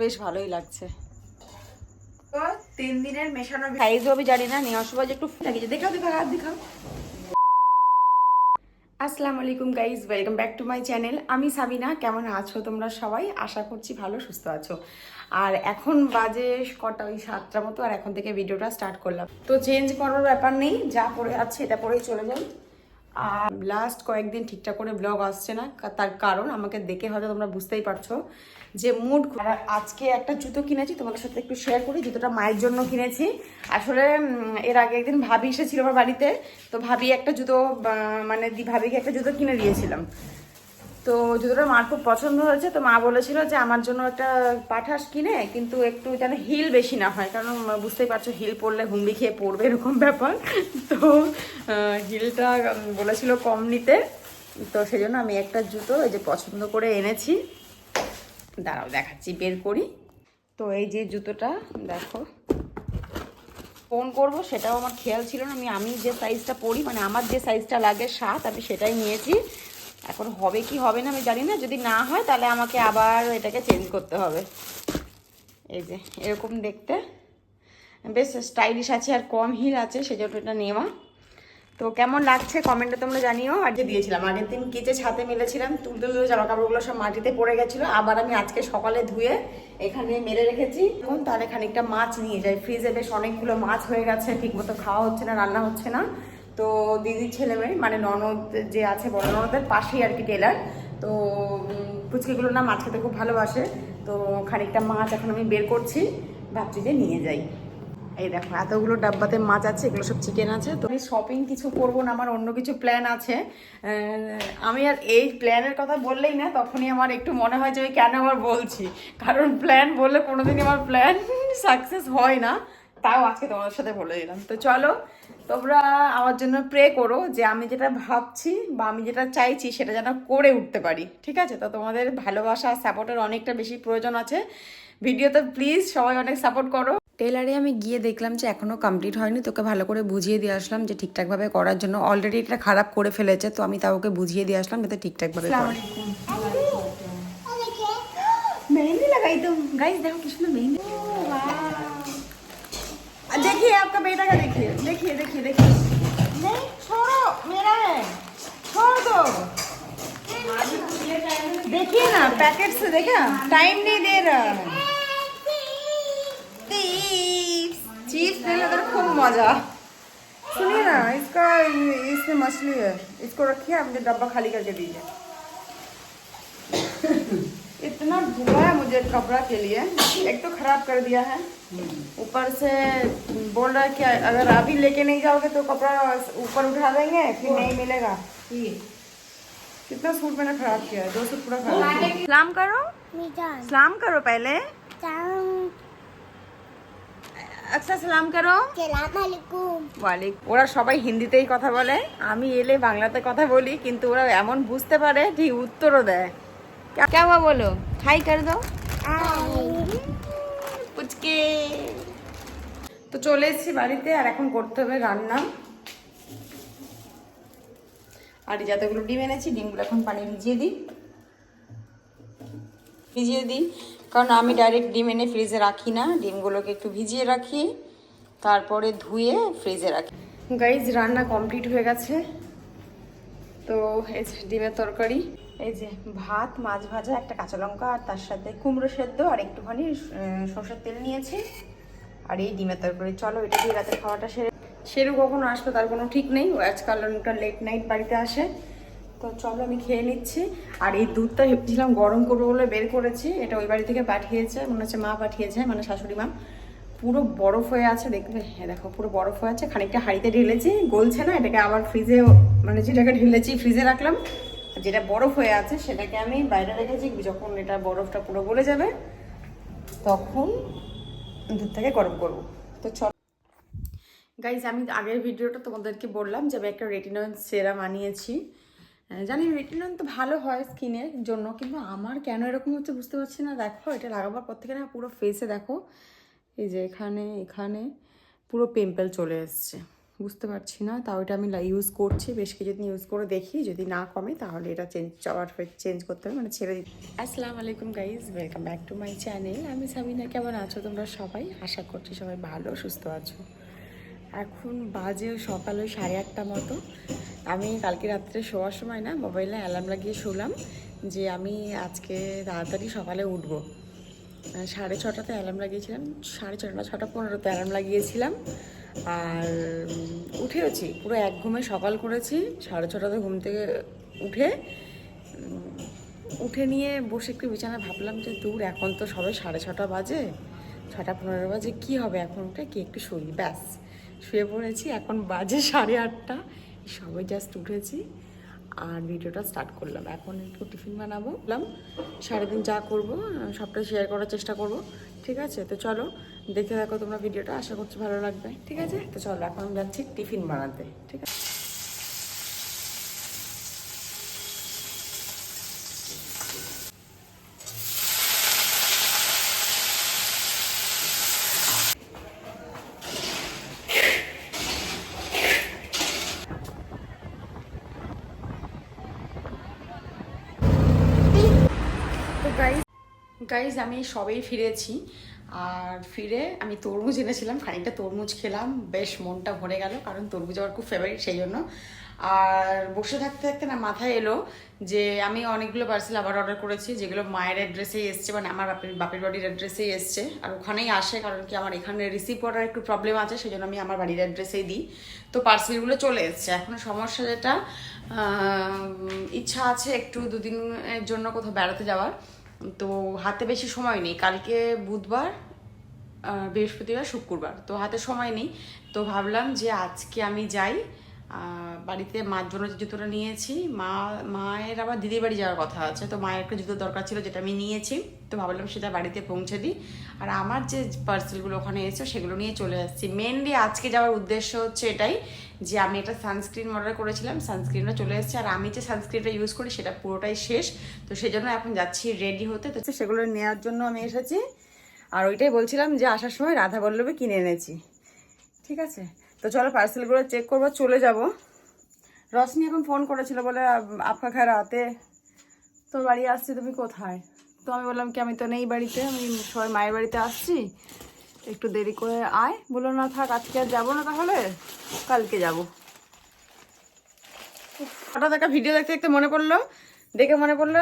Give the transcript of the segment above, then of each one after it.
বেশ ভালোই লাগছে। তিন দিনের মেশানো সাইজ হবে জানি না নেওয়ার সময় একটু লাগিয়েছে দেখাও দেখাও হাত দেখাও। আসসালামু আলাইকুম guys welcome back to my channel আমি সাবিনা কেমন আছো তোমরা সবাই? আশা করছি ভালো সুস্থ আছো। আর এখন বাজে কটা ওই সাতটা মতো আর এখন থেকে ভিডিওটা স্টার্ট করলাম। তো চেঞ্জ করার ব্যাপার নেই যা পরে আছে এটা পরেই চলে যাই। আর লাস্ট কয়েকদিন ঠিকঠাক করে ব্লগ আসছে না তার কারণ আমাকে দেখে হয়তো তোমরা বুঝতেই পারছ যে মুড আর আজকে একটা জুতো কিনেছি, তোমাদের সাথে একটু শেয়ার করি, জুতোটা মায়ের জন্য কিনেছি। আসলে এর আগে একদিন ভাবি এসেছিল আমার বাড়িতে, তো ভাবি একটা জুতো মানে দি ভাবিকে একটা জুতো কিনে দিয়েছিলাম। তো জুতোটা মার খুব পছন্দ হয়েছে, তো মা বলেছিল যে আমার জন্য একটা পাঠাস কিনে, কিন্তু একটু যেন হিল বেশি না হয়, কারণ বুঝতেই পারছ হিল পরলে হুমড়ি খেয়ে পড়বে এরকম ব্যাপার। তো হিলটা বলেছিল কম নিতে, তো সেই জন্য আমি একটা জুতো এই যে পছন্দ করে এনেছি। দাঁড়াও দেখাচ্ছি, বের করি। তো এই যে জুতোটা, দেখো। ফোন করব সেটাও আমার খেয়াল ছিল না, আমি আমি যে সাইজটা পরি মানে আমার যে সাইজটা লাগে সাত, আমি সেটাই নিয়েছি। এখন হবে কি হবে না আমি জানি না। যদি না হয় তাহলে আমাকে আবার এটাকে চেঞ্জ করতে হবে। এই যে, এরকম দেখতে। বেশ স্টাইলিশ আছে আর কম হিল আছে, সেজন্য এটা নেওয়া। তো কেমন লাগছে কমেন্টে তোমরা জানিও। আর যে দিয়েছিলাম, আগের দিন কেচে ছাতে মেলেছিলাম, তুলতে তুলতে জামা কাপড়গুলো সব মাটিতে পড়ে গেছিল। আবার আমি আজকে সকালে ধুয়ে এখানে মেরে রেখেছি। এখন তাহলে খানিকটা মাছ নিয়ে যাই। ফ্রিজে বেশ অনেকগুলো মাছ হয়ে গেছে, ঠিকমতো খাওয়া হচ্ছে না, রান্না হচ্ছে না। তো দিদির ছেলে মেয়ে মানে ননদ যে আছে বড় ননদের পাশেই আর কি টেলার। তো উম, পুচকিগুলো না মাছ খেতে খুব ভালোবাসে। তো খানিকটা মাছ এখন আমি বের করছি ভাবছি যে নিয়ে যাই। এই দেখো এতগুলো ডাব্বাতে মাছ আছে এগুলো সব চিকেন আছে। তো আমি শপিং কিছু করব না আমার অন্য কিছু প্ল্যান আছে। আমি আর এই প্ল্যানের কথা বললেই না তখনই আমার একটু মনে হয় যে আমি কেন আবার বলছি। কারণ প্ল্যান বললে কোনোদিনই আমার প্ল্যান সাকসেস হয় না। তাও আজকে তোমাদের সাথে বলে দিলাম। তো চলো তোমরা আমার জন্য প্রে করো যে আমি যেটা ভাবছি বা আমি যেটা চাইছি সেটা যেন করে উঠতে পারি ঠিক আছে? তো তোমাদের ভালোবাসা সাপোর্টের অনেকটা বেশি প্রয়োজন আছে। ভিডিওতে প্লিজ সবাই অনেক সাপোর্ট করো। টেলারে আমি গিয়ে দেখলাম যে এখনও কমপ্লিট হয়নি তোকে ভালো করে বুঝিয়ে দিয়ে আসলাম যে ঠিকঠাকভাবে করার জন্য অলরেডি এটা খারাপ করে ফেলেছে তো আমি তা ওকে বুঝিয়ে দিয়ে আসলাম যাতে ঠিকঠাকভাবে মেহেন্দি লাগাই তো। গাইজ দেখো কি সুন্দর মেহেন্দি। देखिए आपका बेटा का देखिए देखिए देखिए देखिए नहीं छोड़ो मेरा है छोड़ दो देखिए ना पैकेट से देखा टाइम नहीं दे रहा है चीज ले लो तो खूब मजा सुनिए ना इसका इसमें मछली है इसको रखिए आपने डब्बा खाली करके दीजिए इतना धुआ है मुझे कपड़ा के लिए एक तो खराब कर दिया है ऊपर से बोल रहा है कि अगर अभी लेके नहीं जाओगे तो कपड़ा ऊपर उठा देंगे फिर नहीं मिलेगा कितना सूट मैंने खराब किया है दो सूट पूरा खराब किया सलाम करो मिजान सलाम करो पहले सलाम আচ্ছা সালাম করো আলাইকুম ওয়ালিক ওরা সবাই হিন্দিতেই কথা বলে আমি এলে বাংলাতে কথা বলি কিন্তু ওরা এমন বুঝতে পারে ঠিক উত্তরও দেয় क्या हुआ बोलो हाई कर दो পুচকে তো চলে এসেছি বাড়িতে আর এখন করতে হবে রান্না আর এই যতগুলো ডিম এনেছি ডিমগুলো এখন পানি ভিজিয়ে দিই ভিজিয়ে দিই কারণ আমি ডাইরেক্ট ডিম এনে ফ্রিজে রাখি না ডিমগুলোকে একটু ভিজিয়ে রাখি তারপরে ধুয়ে ফ্রিজে রাখি গাইজ রান্না কমপ্লিট হয়ে গেছে তো এই যে ডিমের তরকারি এই যে ভাত, মাছ ভাজা, একটা কাঁচা লঙ্কা আর তার সাথে কুমড়ো সেদ্ধ আর একটুখানি সরষের তেল নিয়েছি। আর এই ডিমের তরকারি। চলো, এটা দিয়ে রাতের খাওয়াটা সেরে সেরু কখনো আসবে তার কোনো ঠিক নেই। ও আজকাল অনেকটা লেট নাইট বাড়িতে আসে। তো চলো, আমি খেয়ে নিচ্ছি। আর এই দুধটা ভেবেছিলাম গরম করব বলে বের করেছি। এটা ওই বাড়ি থেকে পাঠিয়েছে, মনে হচ্ছে মা পাঠিয়েছে মানে শাশুড়ি মা। পুরো বরফ হয়ে আছে, দেখবে? হ্যাঁ দেখো, পুরো বরফ হয়ে আছে। খানিকটা হাঁড়িতে ঢেলেছি, গলছে না, এটাকে আবার ফ্রিজে মানে যেটাকে ঢেলেছি ফ্রিজে রাখলাম। যেটা বরফ হয়ে আছে সেটাকে আমি বাইরে রেখেছি, যখন এটা বরফটা পুরো গলে যাবে, তখন দুধটাকে গরম করব। তো চল গাইজ আমি আগের ভিডিওটা তোমাদেরকে বললাম যে আমি একটা রেটিনয়েন সেরাম আনিয়েছি। জানি রেটিনয়েন তো ভালো হয় স্কিনের জন্য, কিন্তু আমার কেন এরকম হচ্ছে বুঝতে পারছি না। দেখো, এটা লাগাবার পর থেকে না পুরো ফেসে দেখো, এই যে এখানে এখানে পুরো পিম্পল চলে এসছে। বুঝতে পারছি না তাও এটা আমি ইউজ করছি, বেশ কিছুদিন ইউজ করে দেখি, যদি না কমে তাহলে এটা চেঞ্জ আবার চেঞ্জ করতে হবে মানে ছেড়ে দিতে আসসালামু আলাইকুম guys welcome back to my channel আমি সাবিনা, কেমন আছো তোমরা সবাই? আশা করছি সবাই ভালো, সুস্থ আছো। এখন বাজে সকাল সাড়ে আটটা মতো। আমি কালকে রাত্রে শোয়ার সময় না মোবাইলে অ্যালার্ম লাগিয়ে শুলাম যে আমি আজকে তাড়াতাড়ি সকালে উঠব। সাড়ে ছটাতে অ্যালার্ম লাগিয়েছিলাম, সাড়ে ছটা ছটা পনেরোতে অ্যালার্ম লাগিয়েছিলাম। আর উঠেওছি। পুরো এক ঘুমে সকাল করেছি, সাড়ে ছটাতে ঘুম থেকে উঠে উঠে নিয়ে বসে একটু বিছানায় ভাবলাম যে দূর, এখন তো সবে সাড়ে ছটা বাজে, ছটা পনেরো বাজে, কি হবে এখন উঠে? কি একটু শুই, ব্যাস। শুয়ে পড়েছি, এখন বাজে সাড়ে আটটা সবাই জাস্ট উঠেছি, আর ভিডিওটা স্টার্ট করলাম। এখন একটু টিফিন বানাবো বললাম সারাদিন যা করব, সবটা শেয়ার করার চেষ্টা করব। ঠিক আছে? তো চলো দেখে থাকো তোমরা ভিডিওটা আশা করছি ভালো লাগবে। ঠিক আছে? তো চলো এখন আমি যাচ্ছি টিফিন বানাতে। ঠিক আছে তো গাইজ গাইজ আমি সবেই ফিরেছি। আর ফিরে আমি তরমুজ এনেছিলাম, খানিকটা তরমুজ খেলাম, বেশ মনটা ভরে গেল, কারণ তরমুজ আমার খুব ফেভারিট সেই জন্য। আর বসে থাকতে থাকতে না মাথায় এলো যে আমি অনেকগুলো পার্সেল আবার অর্ডার করেছি, যেগুলো মায়ের অ্যাড্রেসেই এসছে মানে আমার বাপের বাপের বাড়ির অ্যাড্রেসেই এসছে। আর ওখানেই আসে, কারণ কি আমার এখানে রিসিভ করার একটু প্রবলেম আছে, সেই জন্য আমি আমার বাড়ির অ্যাড্রেসেই দিই। তো পার্সেলগুলো চলে এসছে। এখন সমস্যা যেটা ইচ্ছা আছে একটু দুদিনের জন্য কোথাও বেড়াতে যাওয়ার। তো হাতে বেশি সময় নেই। কালকে বুধবার বৃহস্পতিবার, শুক্রবার। তো হাতে সময় নেই। তো ভাবলাম যে আজকে আমি যাই বাড়িতে মার জন্য যে জুতোটা নিয়েছি, মা, মায়ের আবার দিদির বাড়ি যাওয়ার কথা আছে, তো মায়ের একটা জুতো দরকার ছিল যেটা আমি নিয়েছি, তো ভাবলাম সেটা বাড়িতে পৌঁছে দিই। আর আমার যে পার্সেলগুলো ওখানে এসেছে, সেগুলো নিয়ে চলে আসছি। মেনলি আজকে যাওয়ার উদ্দেশ্য হচ্ছে এটাই যে আমি একটা সানস্ক্রিন অর্ডার করেছিলাম সানস্ক্রিনটা চলে এসেছে, আর আমি যে সানস্ক্রিনটা ইউজ করি সেটা পুরোটাই শেষ, তো সেই জন্য এখন যাচ্ছি রেডি হতে। তো সেগুলো নেওয়ার জন্য আমি এসেছি। আর ওইটাই বলছিলাম যে আসার সময় রাধা বল্লভে কিনে এনেছি। ঠিক আছে? তো চলো পার্সেলগুলো চেক করব, চলে যাব। রশ্মি এখন ফোন করেছিল বলে আপ- আপকা খায় রাতে। তোর বাড়ি আসছি, তুমি কোথায়? তো আমি বললাম কি, আমি তো নেই বাড়িতে, আমি সবাই মায়ের বাড়িতে আসছি। একটু দেরি করে আয়। বলল, না থাক, আজকে আর যাব না তাহলে, কালকে যাব। হঠাৎ একটা ভিডিও দেখতে দেখতে মনে পড়ল দেখে মনে পড়ল,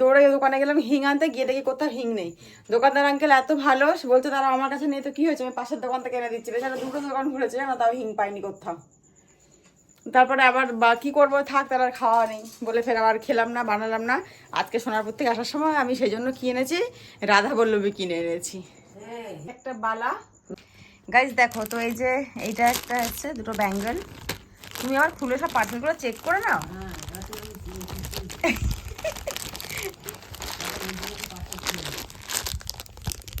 দৌড়ে দোকানে গেলাম, হিং আনতে, গিয়ে দেখি কোথাও হিং নেই। দোকানদার আঙ্কেল এত ভালো বলছে তারা আমার কাছে নেই তো কি হয়েছে? আমি পাশের দোকান থেকে এনে দিচ্ছি। বেচারা দুটো দোকান ঘুরেছে না তাও হিং পাইনি কোথাও। তারপরে আবার, বা, কী করব? থাক তার আর খাওয়া নেই। বলে ফের আবার খেলাম না, বানালাম না। আজকে সোনারপুর থেকে আসার সময় আমি সেই জন্য কি এনেছি? রাধা বল্লভী কিনে এনেছি। একটা বালা। গাইজ দেখো, তো এই যে, এইটা একটা হচ্ছে, দুটো ব্যাঙ্গেল তুমি আবার খুলে সব পার্সেলগুলো চেক করে নাও।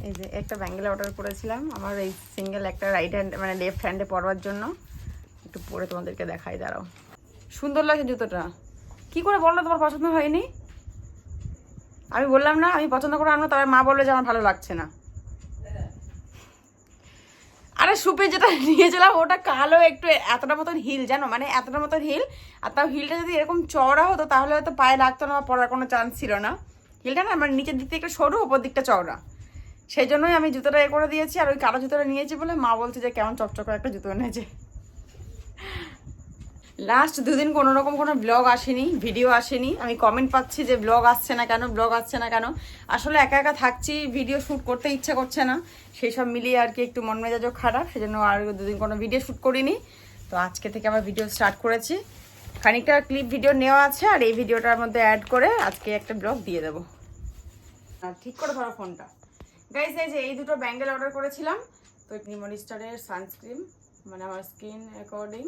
এই যে একটা ব্যাঙ্গেল অর্ডার করেছিলাম, আমার এই সিঙ্গেল একটা রাইট হ্যান্ড মানে লেফট হ্যান্ডে পরবার জন্য। একটু পরে তোমাদেরকে দেখাই, দাঁড়াও। সুন্দর লাগে জুতোটা। কি করে বলল তোমার পছন্দ হয়নি? আমি বললাম না, আমি পছন্দ করে আনব তবে মা বলল যে আমার ভালো লাগছে না। আরে সুপে যেটা নিয়েছিলাম, ওটা কালো একটু এতটা মতন হিল, জানো? মানে এতটা মতন হিল, আর তাও হিলটা যদি এরকম চওড়া হতো, তাহলে হয়তো পায়ে লাগতো না বা পরার কোনো চান্স ছিল না। হিলটা না আমার নিচের দিক থেকে একটু সরু, ওপর দিকটা চওড়া। সেই জন্যই আমি জুতোটা এ করে দিয়েছি আর ওই কালো জুতোটা নিয়েছি বলে মা বলছে যে, কেমন চকচক একটা জুতো এনেছে। লাস্ট দুদিন কোনো রকম কোনো ব্লগ আসেনি ভিডিও আসেনি। আমি কমেন্ট পাচ্ছি যে ব্লগ আসছে না কেন? ব্লগ আসছে না কেন? আসলে একা একা থাকছি ভিডিও শ্যুট করতে ইচ্ছে করছে না। সেই সব মিলিয়ে আর কি একটু মন মেজাজও খারাপ, সেজন্য আর দুদিন কোনো ভিডিও শ্যুট করিনি। তো আজকে থেকে আবার ভিডিও স্টার্ট করেছি। খানিকটা ক্লিপ ভিডিও নেওয়া আছে আর এই ভিডিওটার মধ্যে অ্যাড করে আজকে একটা ব্লগ দিয়ে দেবো। আর ঠিক করে ধরো ফোনটা গাইস এই যে এই দুটো ব্যাঙ্গেল অর্ডার করেছিলাম তো নিমনিস্টারের সানস্ক্রিন মানে আমার স্কিন অ্যাকর্ডিং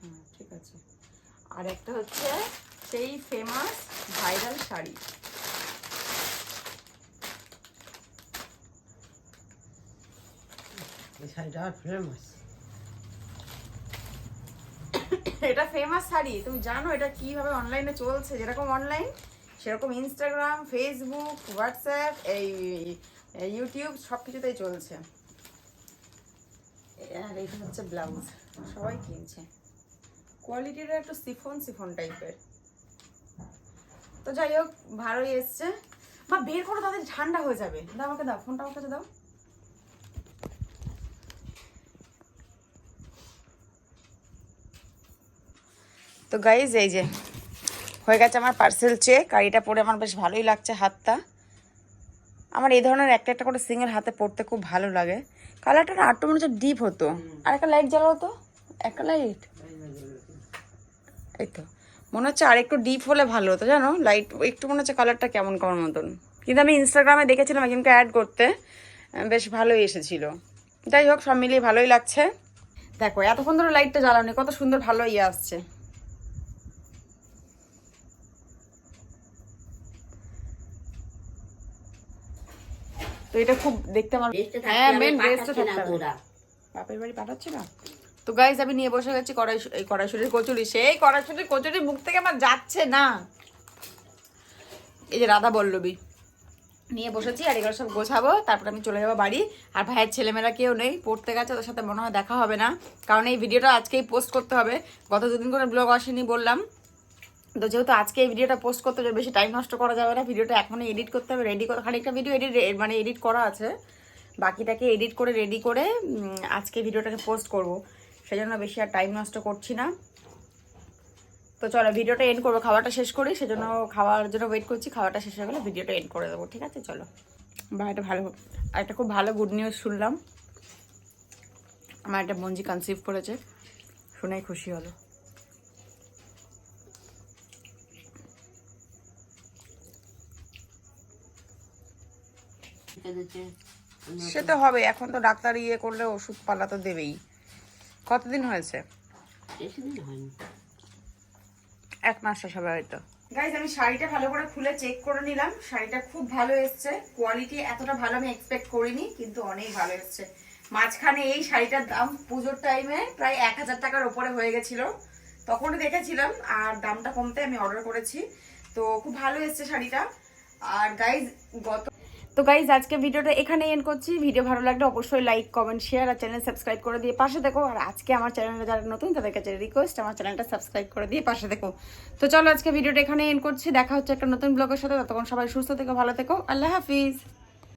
হ্যাঁ ঠিক আছে। আর একটা হচ্ছে সেই ফেমাস ভাইরাল শাড়ি। এটা ফেমাস শাড়ি তুমি জানো এটা কীভাবে অনলাইনে চলছে? যেরকম অনলাইন সেরকম ইনস্টাগ্রাম ফেসবুক হোয়াটসঅ্যাপ এই ইউটিউব সব কিছুতেই চলছে। আর এটা হচ্ছে ব্লাউজ, সবাই কিনছে। কোয়ালিটিটা একটু সিফন সিফন টাইপের তো যাই হোক, ভালোই এসছে। মা বের করো, তাদের ঠান্ডা হয়ে যাবে। দাও আমাকে দাও, ফোনটা আমার কাছে দাও। তো গাইজ এই যে হয়ে গেছে আমার পার্সেল চেক আর পরে আমার বেশ ভালোই লাগছে হাতটা। আমার এই ধরনের একটা একটা করে সিঙ্গেল হাতে পড়তে খুব ভালো লাগে। কালারটা না আটটু মনে হচ্ছে ডিপ হতো। আর একটা লাইট জ্বালাও তো। একটা লাইট এই তো। মনে হচ্ছে আর একটু ডিপ হলে ভালো হতো, জানো? লাইট একটু মনে হচ্ছে কালারটা কেমন কেমন মতন। কিন্তু আমি ইনস্টাগ্রামে দেখেছিলাম একজনকে অ্যাড করতে। বেশ ভালোই এসেছিল। যাই হোক, সব মিলিয়ে ভালোই লাগছে। দেখো, এতক্ষণ ধরে লাইটটা জ্বালাওনি, কত সুন্দর ভালো ইয়ে আসছে। এটা খুব দেখতে আমার হ্যাঁ মেন ড্রেসটা থাকতে হবে। বাপের বাড়ি পাঠাচ্ছে না? তো গাইজ আমি নিয়ে বসে গেছি কড়াই এই কড়াইশুটির কচুরি। সেই কড়াইশুটির কচুরি মুখ থেকে আমার যাচ্ছে না। এই যে রাধা বল্লবী। নিয়ে বসেছি আর এগুলো সব গোছাবো তারপর আমি চলে যাব বাড়ি। আর ভাইয়ের ছেলেমেয়েরা কেউ নেই পড়তে গেছে ওদের সাথে মনে হয় দেখা হবে না। কারণ এই ভিডিওটা আজকেই পোস্ট করতে হবে। গত দুদিন করে ব্লগ আসেনি বললাম। তো যেহেতু আজকে এই ভিডিওটা পোস্ট করতে হবে, বেশি টাইম নষ্ট করা যাবে না। ভিডিওটা এখনই এডিট করতে হবে রেডি করে খানিকটা ভিডিও এডিট মানে এডিট করা আছে। বাকিটাকে এডিট করে রেডি করে আজকে ভিডিওটাকে পোস্ট করব। সেজন্য বেশি আর টাইম নষ্ট করছি না। তো চলো ভিডিওটা এন্ড করব। খাওয়াটা শেষ করি সেজন্য খাওয়ার জন্য ওয়েট করছি। খাওয়াটা শেষ হয়ে গেলে ভিডিওটা এন্ড করে দেবো ঠিক আছে? চলো। বা এটা ভালো। আর একটা খুব ভালো গুড নিউজ শুনলাম। আমার একটা মঞ্জি কনসিভ করেছে। শুনেই খুশি হলো। সে তো হবে এখন তো ডাক্তার ইয়ে করলে ওষুধ পালা তো দেবেই। কতদিন হয়েছে? এক মাস হবে হয়তো গাইজ আমি শাড়িটা ভালো করে খুলে চেক করে নিলাম। শাড়িটা খুব ভালো এসছে। কোয়ালিটি এতটা ভালো আমি এক্সপেক্ট করিনি কিন্তু অনেক ভালো এসছে। মাঝখানে এই শাড়িটার দাম পুজোর টাইমে প্রায় এক হাজার টাকার ওপরে হয়ে গেছিল। তখন দেখেছিলাম আর দামটা কমতে আমি অর্ডার করেছি। তো খুব ভালো এসছে শাড়িটা। আর গাইজ গত তো গাইজ আজকে ভিডিওটা এখানে এন্ড করছি। ভিডিও ভালো লাগলে অবশ্যই লাইক কমেন্ট শেয়ার আর চ্যানেল সাবস্ক্রাইব করে দিয়ে পাশে দেখো আর আজকে আমার চ্যানেলে যারা নতুন তাদের কাছে রিকোয়েস্ট আমার চ্যানেলটা সাবস্ক্রাইব করে দিয়ে পাশে দেখো তো চলো আজকে ভিডিওটা এখানে এন্ড করছি। দেখা হচ্ছে একটা নতুন ব্লগের সাথে। ততক্ষণ সবাই সুস্থ থেকো, ভালো থেকো। আল্লাহ হাফিজ।